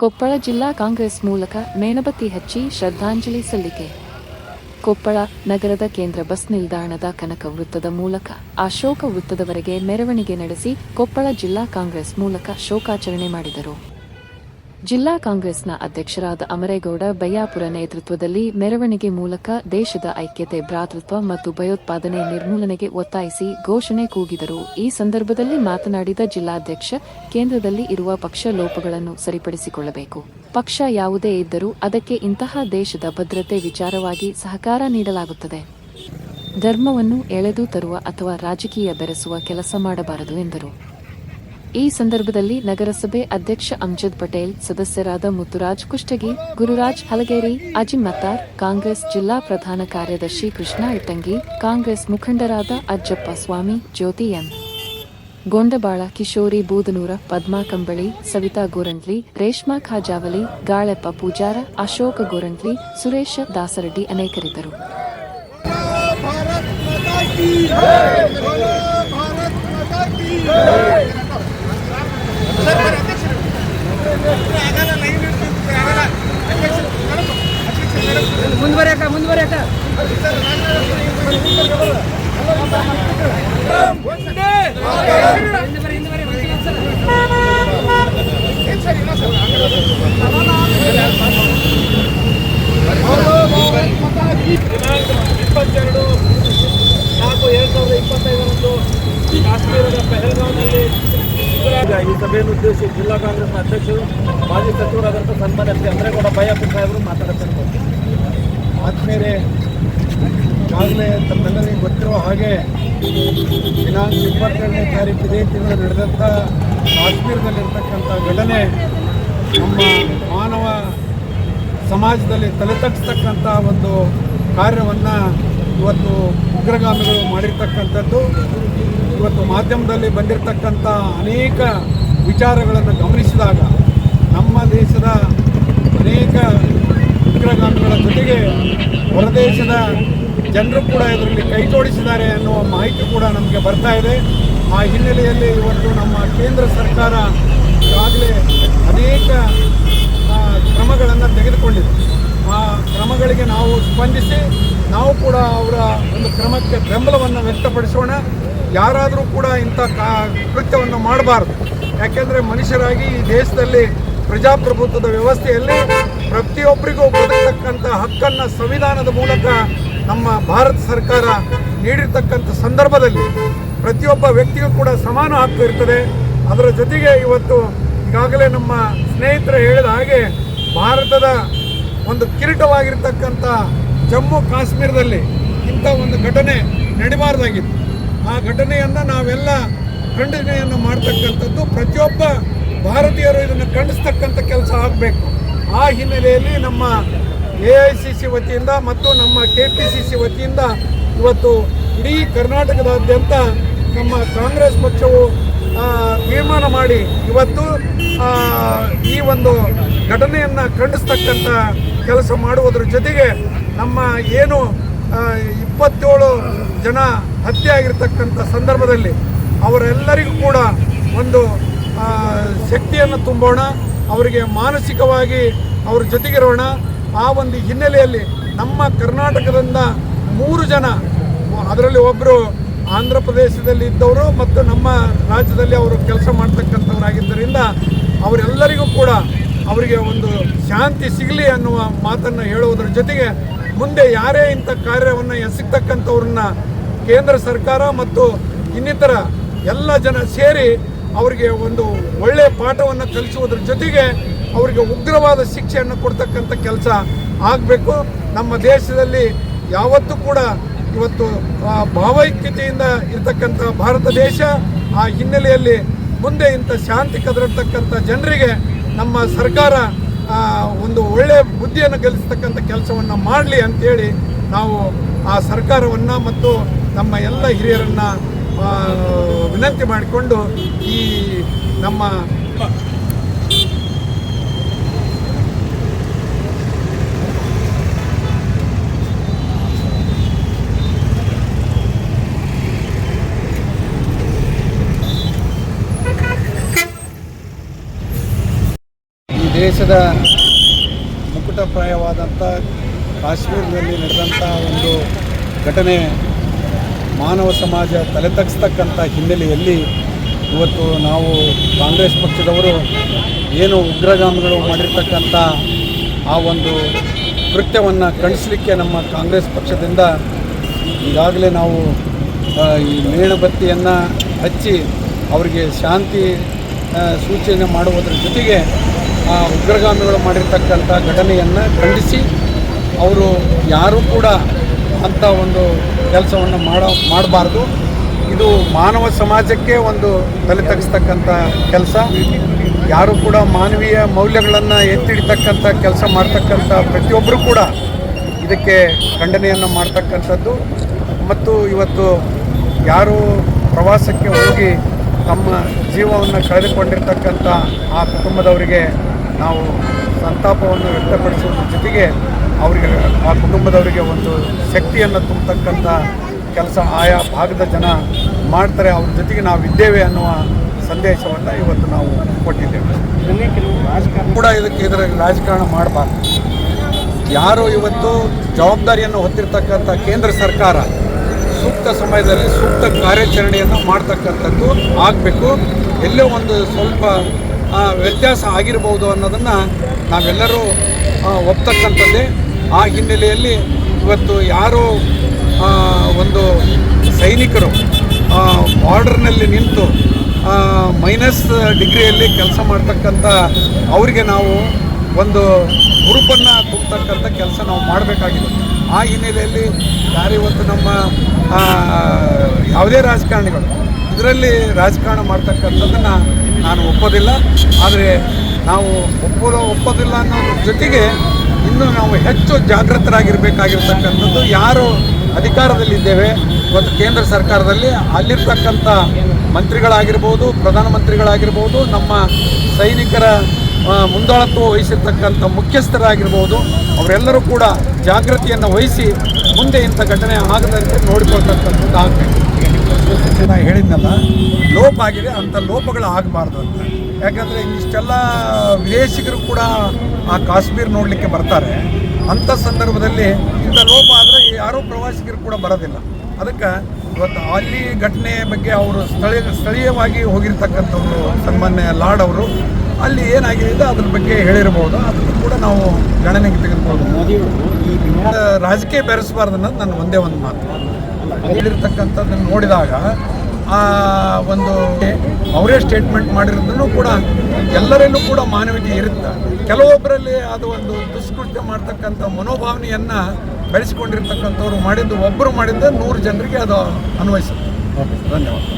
ಕೊಪ್ಪಳ ಜಿಲ್ಲಾ ಕಾಂಗ್ರೆಸ್ ಮೂಲಕ ಮೇಣಬತ್ತಿ ಹಚ್ಚಿ ಶ್ರದ್ಧಾಂಜಲಿ ಸಲ್ಲಿಕೆ. ಕೊಪ್ಪಳ ನಗರದ ಕೇಂದ್ರ ಬಸ್ ನಿಲ್ದಾಣದ ಕನಕ ವೃತ್ತದ ಮೂಲಕ ಅಶೋಕ ವೃತ್ತದವರೆಗೆ ಮೆರವಣಿಗೆ ನಡೆಸಿ ಕೊಪ್ಪಳ ಜಿಲ್ಲಾ ಕಾಂಗ್ರೆಸ್ ಮೂಲಕ ಶೋಕಾಚರಣೆ ಮಾಡಿದರು. ಜಿಲ್ಲಾ ಕಾಂಗ್ರೆಸ್ನ ಅಧ್ಯಕ್ಷರಾದ ಅಮರೇಗೌಡ ಬಯ್ಯಾಪುರ ನೇತೃತ್ವದಲ್ಲಿ ಮೆರವಣಿಗೆ ಮೂಲಕ ದೇಶದ ಐಕ್ಯತೆ, ಭ್ರಾತೃತ್ವ ಮತ್ತು ಭಯೋತ್ಪಾದನೆ ನಿರ್ಮೂಲನೆಗೆ ಒತ್ತಾಯಿಸಿ ಘೋಷಣೆ ಕೂಗಿದರು. ಈ ಸಂದರ್ಭದಲ್ಲಿ ಮಾತನಾಡಿದ ಜಿಲ್ಲಾಧ್ಯಕ್ಷ, ಕೇಂದ್ರದಲ್ಲಿ ಇರುವ ಪಕ್ಷ ಲೋಪಗಳನ್ನು ಸರಿಪಡಿಸಿಕೊಳ್ಳಬೇಕು. ಪಕ್ಷ ಯಾವುದೇ ಇದ್ದರೂ ಅದಕ್ಕೆ ಇಂತಹ ದೇಶದ ಭದ್ರತೆ ವಿಚಾರವಾಗಿ ಸಹಕಾರ ನೀಡಲಾಗುತ್ತದೆ. ಧರ್ಮವನ್ನು ಎಳೆದು ತರುವ ಅಥವಾ ರಾಜಕೀಯ ಬೆರೆಸುವ ಕೆಲಸ ಮಾಡಬಾರದು ಎಂದರು. ಈ ಸಂದರ್ಭದಲ್ಲಿ ನಗರಸಭೆ ಅಧ್ಯಕ್ಷ ಅಮ್ಜದ್ ಪಟೇಲ್, ಸದಸ್ಯರಾದ ಮುತ್ತುರಾಜ್ ಕುಷ್ಟಗಿ, ಗುರುರಾಜ್ ಹಲಗೇರಿ ಅಜಿಮ್ ಮತ್ತಾರ್ ಕಾಂಗ್ರೆಸ್ ಜಿಲ್ಲಾ ಪ್ರಧಾನ ಕಾರ್ಯದರ್ಶಿ ಕೃಷ್ಣ ಇಟ್ಟಂಗಿ, ಕಾಂಗ್ರೆಸ್ ಮುಖಂಡರಾದ ಅಜ್ಜಪ್ಪ ಸ್ವಾಮಿ, ಜ್ಯೋತಿ ಎಂ. ಗೊಂಡಬಾಳ, ಕಿಶೋರಿ ಬೂದನೂರ, ಪದ್ಮಾ ಕಂಬಳಿ, ಸವಿತಾ ಗೋರಂಟ್ಲಿ, ರೇಷ್ಮಾ ಖಾಜಾವಲಿ, ಗಾಳೆಪ್ಪ ಪೂಜಾರ, ಅಶೋಕ ಗೋರಂಟ್ಲಿ, ಸುರೇಶ ದಾಸರೆಡ್ಡಿ ಅನೇಕರಿದ್ದರು. ಮುಂದುವರಿಯಕ ಮುಂದುವರಿಯಕ ದಿನಾಂಕ ಸಭೆಯನ್ನು ಉದ್ದೇಶಿಸಿ ಜಿಲ್ಲಾ ಕಾಂಗ್ರೆಸ್ ಅಧ್ಯಕ್ಷರು, ಮಾಜಿ ಸಚಿವರಾದಂಥ ಸನ್ಮಾನ್ಯ ಶ್ರೀ ಅಂದ್ರೇಗೌಡ ಬಯ್ಯಪ್ಪ ಸಾಹೇಬರು ಮಾತಾಡ್ತಾರೆ. ಆದ್ಮೇಲೆ ಆಗಲೇ ತಮ್ಮೆಲ್ಲರಿಗೂ ಗೊತ್ತಿರುವ ಹಾಗೆ ದಿನಾಂಕ ಇಪ್ಪತ್ತೆರಡನೇ ತಾರೀಕು ಇದೇ ತಿಂಗಳು ನಡೆದಂಥ ಕಾಶ್ಮೀರದಲ್ಲಿರ್ತಕ್ಕಂಥ ಘಟನೆ ನಮ್ಮ ಮಾನವ ಸಮಾಜದಲ್ಲಿ ತಲೆ ತಗ್ಗಿಸ್ತಕ್ಕಂಥ ಒಂದು ಕಾರ್ಯವನ್ನು ಇವತ್ತು ಉಗ್ರಗಾಮಿಗಳು ಮಾಡಿರ್ತಕ್ಕಂಥದ್ದು. ಇವತ್ತು ಮಾಧ್ಯಮದಲ್ಲಿ ಬಂದಿರತಕ್ಕಂಥ ಅನೇಕ ವಿಚಾರಗಳನ್ನು ಗಮನಿಸಿದಾಗ ನಮ್ಮ ದೇಶದ ಅನೇಕ ಉಗ್ರಗಾಮಿಗಳ ಜೊತೆಗೆ ಹೊರದೇಶದ ಜನರು ಕೂಡ ಇದರಲ್ಲಿ ಕೈಜೋಡಿಸಿದ್ದಾರೆ ಅನ್ನುವ ಮಾಹಿತಿ ಕೂಡ ನಮಗೆ ಬರ್ತಾ ಇದೆ. ಆ ಹಿನ್ನೆಲೆಯಲ್ಲಿ ಇವತ್ತು ನಮ್ಮ ಕೇಂದ್ರ ಸರ್ಕಾರ ಈಗಾಗಲೇ ಅನೇಕ ಕ್ರಮಗಳನ್ನು ತೆಗೆದುಕೊಂಡಿದೆ. ಆ ಕ್ರಮಗಳಿಗೆ ನಾವು ಸ್ಪಂದಿಸಿ ನಾವು ಕೂಡ ಅವರ ಒಂದು ಕ್ರಮಕ್ಕೆ ಬೆಂಬಲವನ್ನು ವ್ಯಕ್ತಪಡಿಸೋಣ. ಯಾರಾದರೂ ಕೂಡ ಇಂಥ ಕೃತ್ಯವನ್ನು ಮಾಡಬಾರ್ದು. ಯಾಕೆಂದರೆ ಮನುಷ್ಯರಾಗಿ ಈ ದೇಶದಲ್ಲಿ ಪ್ರಜಾಪ್ರಭುತ್ವದ ವ್ಯವಸ್ಥೆಯಲ್ಲಿ ಪ್ರತಿಯೊಬ್ಬರಿಗೂ ಬದುಕತಕ್ಕಂಥ ಹಕ್ಕನ್ನು ಸಂವಿಧಾನದ ಮೂಲಕ ನಮ್ಮ ಭಾರತ ಸರ್ಕಾರ ನೀಡಿರ್ತಕ್ಕಂಥ ಸಂದರ್ಭದಲ್ಲಿ ಪ್ರತಿಯೊಬ್ಬ ವ್ಯಕ್ತಿಗೂ ಕೂಡ ಸಮಾನ ಹಕ್ಕು ಇರ್ತದೆ. ಅದರ ಜೊತೆಗೆ ಇವತ್ತು ಈಗಾಗಲೇ ನಮ್ಮ ಸ್ನೇಹಿತರು ಹೇಳಿದ ಹಾಗೆ ಭಾರತದ ಒಂದು ಕಿರೀಟವಾಗಿರ್ತಕ್ಕಂಥ ಜಮ್ಮು ಕಾಶ್ಮೀರದಲ್ಲಿ ಇಂಥ ಒಂದು ಘಟನೆ ನಡಿಬಾರ್ದಾಗಿತ್ತು. ಆ ಘಟನೆಯನ್ನು ನಾವೆಲ್ಲ ಖಂಡನೆಯನ್ನು ಮಾಡ್ತಕ್ಕಂಥದ್ದು ಪ್ರತಿಯೊಬ್ಬ ಭಾರತೀಯರು ಇದನ್ನು ಖಂಡಿಸ್ತಕ್ಕಂಥ ಕೆಲಸ ಆಗಬೇಕು. ಆ ಹಿನ್ನೆಲೆಯಲ್ಲಿ ನಮ್ಮ ಎ ಐ ಸಿ ಸಿ ವತಿಯಿಂದ ಮತ್ತು ನಮ್ಮ ಕೆ ಪಿ ಸಿ ಸಿ ವತಿಯಿಂದ ಇವತ್ತು ಇಡೀ ಕರ್ನಾಟಕದಾದ್ಯಂತ ನಮ್ಮ ಕಾಂಗ್ರೆಸ್ ಪಕ್ಷವು ತೀರ್ಮಾನ ಮಾಡಿ ಇವತ್ತು ಈ ಒಂದು ಘಟನೆಯನ್ನು ಖಂಡಿಸ್ತಕ್ಕಂಥ ಕೆಲಸ ಮಾಡುವುದರ ಜೊತೆಗೆ ನಮ್ಮ ಏನು ಇಪ್ಪತ್ತೇಳು ಜನ ಹತ್ಯೆ ಆಗಿರ್ತಕ್ಕಂಥ ಸಂದರ್ಭದಲ್ಲಿ ಅವರೆಲ್ಲರಿಗೂ ಕೂಡ ಒಂದು ಶಕ್ತಿಯನ್ನು ತುಂಬೋಣ, ಅವರಿಗೆ ಮಾನಸಿಕವಾಗಿ ಅವ್ರ ಜೊತೆಗಿರೋಣ. ಆ ಒಂದು ಹಿನ್ನೆಲೆಯಲ್ಲಿ ನಮ್ಮ ಕರ್ನಾಟಕದಿಂದ ಮೂರು ಜನ, ಅದರಲ್ಲಿ ಒಬ್ಬರು ಆಂಧ್ರ ಪ್ರದೇಶದಲ್ಲಿ ಇದ್ದವರು ಮತ್ತು ನಮ್ಮ ರಾಜ್ಯದಲ್ಲಿ ಅವರು ಕೆಲಸ ಮಾಡ್ತಕ್ಕಂಥವರಾಗಿದ್ದರಿಂದ ಅವರೆಲ್ಲರಿಗೂ ಕೂಡ ಅವರಿಗೆ ಒಂದು ಶಾಂತಿ ಸಿಗಲಿ ಅನ್ನುವ ಮಾತನ್ನು ಹೇಳುವುದರ ಜೊತೆಗೆ ಮುಂದೆ ಯಾರೇ ಇಂಥ ಕಾರ್ಯವನ್ನು ಎಸಗ್ತಕ್ಕಂಥವ್ರನ್ನ ಕೇಂದ್ರ ಸರ್ಕಾರ ಮತ್ತು ಇನ್ನಿತರ ಎಲ್ಲ ಜನ ಸೇರಿ ಅವರಿಗೆ ಒಂದು ಒಳ್ಳೆಯ ಪಾಠವನ್ನು ಕಲಿಸುವುದ್ರ ಜೊತೆಗೆ ಅವರಿಗೆ ಉಗ್ರವಾದ ಶಿಕ್ಷೆಯನ್ನು ಕೊಡ್ತಕ್ಕಂಥ ಕೆಲಸ ಆಗಬೇಕು. ನಮ್ಮ ದೇಶದಲ್ಲಿ ಯಾವತ್ತೂ ಕೂಡ ಇವತ್ತು ಭಾವೈಕ್ಯತೆಯಿಂದ ಇರತಕ್ಕಂಥ ಭಾರತ ದೇಶ, ಆ ಹಿನ್ನೆಲೆಯಲ್ಲಿ ಮುಂದೆ ಇಂಥ ಶಾಂತಿ ಕದರತಕ್ಕಂಥ ಜನರಿಗೆ ನಮ್ಮ ಸರ್ಕಾರ ಒಂದು ಒಳ್ಳೆಯ ಬುದ್ಧಿಯನ್ನು ಗಳಿಸ್ತಕ್ಕಂಥ ಕೆಲಸವನ್ನು ಮಾಡಲಿ ಅಂತೇಳಿ ನಾವು ಆ ಸರ್ಕಾರವನ್ನು ಮತ್ತು ನಮ್ಮ ಎಲ್ಲ ಹಿರಿಯರನ್ನು ವಿನಂತಿ ಮಾಡಿಕೊಂಡು ಈ ನಮ್ಮ ದೇಶದ ಮುಕುಟಪ್ರಾಯವಾದಂಥ ಕಾಶ್ಮೀರದಲ್ಲಿ ನಡೆದಂಥ ಒಂದು ಘಟನೆ ಮಾನವ ಸಮಾಜ ತಲೆ ತಗ್ಸ್ತಕ್ಕಂಥ ಹಿನ್ನೆಲೆಯಲ್ಲಿ ಇವತ್ತು ನಾವು ಕಾಂಗ್ರೆಸ್ ಪಕ್ಷದವರು ಏನು ಉಗ್ರಗಾಮಿಗಳು ಮಾಡಿರ್ತಕ್ಕಂಥ ಆ ಒಂದು ಕೃತ್ಯವನ್ನು ಖಂಡಿಸಲಿಕ್ಕೆ ನಮ್ಮ ಕಾಂಗ್ರೆಸ್ ಪಕ್ಷದಿಂದ ಈಗಾಗಲೇ ನಾವು ಈ ಮೇಣಬತ್ತಿಯನ್ನು ಹಚ್ಚಿ ಅವರಿಗೆ ಶಾಂತಿ ಸೂಚನೆ ಮಾಡುವುದರ ಜೊತೆಗೆ ಆ ಉಗ್ರಗಾಮಿಗಳು ಮಾಡಿರ್ತಕ್ಕಂಥ ಘಟನೆಯನ್ನು ಖಂಡಿಸಿ, ಅವರು ಯಾರೂ ಕೂಡ ಅಂಥ ಒಂದು ಕೆಲಸವನ್ನು ಮಾಡ ಮಾಡಬಾರ್ದು. ಇದು ಮಾನವ ಸಮಾಜಕ್ಕೆ ಒಂದು ತಲೆ ತಗ್ಸ್ತಕ್ಕಂಥ ಕೆಲಸ. ಯಾರು ಕೂಡ ಮಾನವೀಯ ಮೌಲ್ಯಗಳನ್ನು ಎತ್ತಿಡ್ತಕ್ಕಂಥ ಕೆಲಸ ಮಾಡ್ತಕ್ಕಂಥ ಪ್ರತಿಯೊಬ್ಬರು ಕೂಡ ಇದಕ್ಕೆ ಖಂಡನೆಯನ್ನು ಮಾಡ್ತಕ್ಕಂಥದ್ದು. ಮತ್ತು ಇವತ್ತು ಯಾರು ಪ್ರವಾಸಕ್ಕೆ ಹೋಗಿ ತಮ್ಮ ಜೀವವನ್ನು ಕಳೆದುಕೊಂಡಿರ್ತಕ್ಕಂಥ ಆ ಕುಟುಂಬದವರಿಗೆ ನಾವು ಸಂತಾಪವನ್ನು ವ್ಯಕ್ತಪಡಿಸುವ ಜೊತೆಗೆ ಅವರಿಗೆ, ಆ ಕುಟುಂಬದವರಿಗೆ ಒಂದು ಶಕ್ತಿಯನ್ನು ತುಂಬತಕ್ಕಂಥ ಕೆಲಸ ಆಯಾ ಭಾಗದ ಜನ ಮಾಡ್ತಾರೆ. ಅವ್ರ ಜೊತೆಗೆ ನಾವು ಇದ್ದೇವೆ ಅನ್ನುವ ಸಂದೇಶವನ್ನು ಇವತ್ತು ನಾವು ಕೊಟ್ಟಿದ್ದೇವೆ. ಕೂಡ ಇದಕ್ಕೆ ಇದರ ರಾಜಕಾರಣ ಮಾಡಬಾರ್ದು. ಯಾರು ಇವತ್ತು ಜವಾಬ್ದಾರಿಯನ್ನು ಹೊತ್ತಿರ್ತಕ್ಕಂಥ ಕೇಂದ್ರ ಸರ್ಕಾರ ಸೂಕ್ತ ಸಮಯದಲ್ಲಿ ಸೂಕ್ತ ಕಾರ್ಯಾಚರಣೆಯನ್ನು ಮಾಡ್ತಕ್ಕಂಥದ್ದು ಆಗಬೇಕು. ಎಲ್ಲೋ ಒಂದು ಸ್ವಲ್ಪ ವ್ಯತ್ಯಾಸ ಆಗಿರ್ಬೋದು ಅನ್ನೋದನ್ನು ನಾವೆಲ್ಲರೂ ಒಪ್ತಕ್ಕಂಥದ್ದೇ. ಆ ಹಿನ್ನೆಲೆಯಲ್ಲಿ ಇವತ್ತು ಯಾರೋ ಒಂದು ಸೈನಿಕರು ಬಾರ್ಡರ್ನಲ್ಲಿ ನಿಂತು ಮೈನಸ್ ಡಿಗ್ರಿಯಲ್ಲಿ ಕೆಲಸ ಮಾಡ್ತಕ್ಕಂಥ ಅವರಿಗೆ ನಾವು ಒಂದು ಹುರುಪನ್ನು ತುಂಬತಕ್ಕಂಥ ಕೆಲಸ ನಾವು ಮಾಡಬೇಕಾಗಿದೆ. ಆ ಹಿನ್ನೆಲೆಯಲ್ಲಿ ಯಾರಿವತ್ತು ನಮ್ಮ ಆ, ಯಾವುದೇ ರಾಜಕಾರಣಿಗಳು ಇದರಲ್ಲಿ ರಾಜಕಾರಣ ಮಾಡ್ತಕ್ಕಂಥದ್ದನ್ನು ನಾನು ಒಪ್ಪೋದಿಲ್ಲ. ಆದರೆ ನಾವು ಒಪ್ಪೋದು ಒಪ್ಪೋದಿಲ್ಲ ಅನ್ನೋದ್ರ ಜೊತೆಗೆ ಇನ್ನು ನಾವು ಹೆಚ್ಚು ಜಾಗೃತರಾಗಿರ್ಬೇಕಾಗಿರ್ತಕ್ಕಂಥದ್ದು ಯಾರು ಅಧಿಕಾರದಲ್ಲಿದ್ದೇವೆ, ಇವತ್ತು ಕೇಂದ್ರ ಸರ್ಕಾರದಲ್ಲಿ ಅಲ್ಲಿರ್ತಕ್ಕಂಥ ಮಂತ್ರಿಗಳಾಗಿರ್ಬೋದು ಪ್ರಧಾನಮಂತ್ರಿಗಳಾಗಿರ್ಬೋದು ನಮ್ಮ ಸೈನಿಕರ ಮುಂದಾಳತ್ವ ವಹಿಸಿರ್ತಕ್ಕಂಥ ಮುಖ್ಯಸ್ಥರಾಗಿರ್ಬೋದು, ಅವರೆಲ್ಲರೂ ಕೂಡ ಜಾಗೃತಿಯನ್ನು ವಹಿಸಿ ಮುಂದೆ ಇಂಥ ಘಟನೆ ಆಗದಂತೆ ನೋಡಿಕೊಳ್ತಕ್ಕಂಥದ್ದು ಆಗಬೇಕು ನಾನು ಹೇಳಿದ್ನಲ್ಲ ಲೋಪ ಆಗಿದೆ ಅಂಥ ಲೋಪಗಳು ಆಗಬಾರ್ದು ಅಂತ. ಯಾಕಂದರೆ ಇಷ್ಟೆಲ್ಲ ವಿದೇಶಿಗರು ಕೂಡ ಆ ಕಾಶ್ಮೀರ ನೋಡಲಿಕ್ಕೆ ಬರ್ತಾರೆ. ಅಂಥ ಸಂದರ್ಭದಲ್ಲಿ ಇಂಥ ಲೋಪ ಆದರೆ ಯಾರೂ ಪ್ರವಾಸಿಗರು ಕೂಡ ಬರೋದಿಲ್ಲ. ಅದಕ್ಕೆ ಇವತ್ತು ಅಲ್ಲಿ ಘಟನೆ ಬಗ್ಗೆ ಅವರು ಸ್ಥಳೀಯ ಸ್ಥಳೀಯವಾಗಿ ಹೋಗಿರ್ತಕ್ಕಂಥವ್ರು ಸನ್ಮಾನ್ಯ ಲಾಡ್ ಅವರು ಅಲ್ಲಿ ಏನಾಗಿದೆ ಅದ್ರ ಬಗ್ಗೆ ಹೇಳಿರ್ಬೋದು. ಅದನ್ನು ಕೂಡ ನಾವು ಗಣನೆಗೆ ತೆಗೆದುಕೊಳ್ಬೋದು ಈ ರಾಜಕೀಯ ಬೆರೆಸಬಾರ್ದು ಅನ್ನೋದು ನನ್ನ ಒಂದೇ ಒಂದು ಮಾತು. ಹೇಳಿರ್ತಕ್ಕಂಥದ್ದನ್ನು ನೋಡಿದಾಗ ಆ ಒಂದು ಅವರೇ ಸ್ಟೇಟ್ಮೆಂಟ್ ಮಾಡಿರೋದನ್ನು ಕೂಡ ಎಲ್ಲರಲ್ಲೂ ಕೂಡ ಮಾನವೀಯತೆ ಇರುತ್ತೆ. ಕೆಲವೊಬ್ಬರಲ್ಲಿ ಅದು ಒಂದು ದುಷ್ಕೃತ್ಯ ಮಾಡ್ತಕ್ಕಂಥ ಮನೋಭಾವನೆಯನ್ನು ಬೆಳೆಸ್ಕೊಂಡಿರ್ತಕ್ಕಂಥವ್ರು ಮಾಡಿದ್ದು ಒಬ್ಬರು ಮಾಡಿದ್ದು ನೂರು ಜನರಿಗೆ ಅದು ಅನ್ವಯಿಸುತ್ತೆ. ಧನ್ಯವಾದ.